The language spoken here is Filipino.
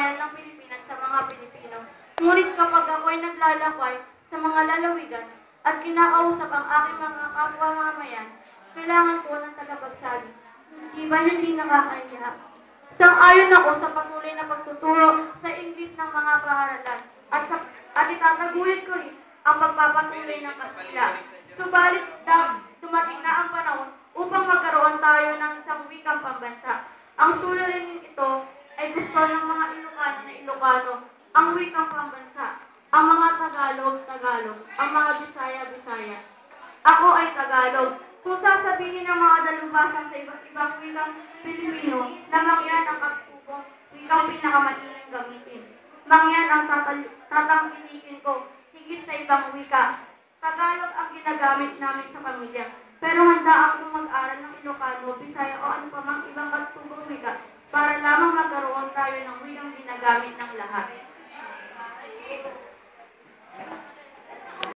bayan ng Pilipinas sa mga Pilipino. Ngunit kapag ako'y naglalakay sa mga lalawigan at kinakausap ang aking mga kapwa mamayan, kailangan ko ng tagapagsabi. Di ba hindi nakakahiya? Sang-ayon ako sa patuloy na pagtuturo sa English ng mga paaralan at, sa, at itataguyod ko rin ang pagpapatuloy ng kasila. Subalit da, dumating na ang panahon upang magkaroon tayo ng isang wikang pambansa. Iba mga Ilocano na Ilocano, ang wikang pambansa, ang mga Tagalog, Tagalog, ang mga Bisaya, Bisaya. Ako ay Tagalog. Kung sasabihin ng mga dalubasan sa iba't ibang wikang Pilipino na mangyan ang katupong wikang pinakamailang gamitin. Mangyan ang tatangkilikin ko higit sa ibang wika. Tagalog ang ginagamit namin sa pamilya, pero handa akong mag-aral ng หัก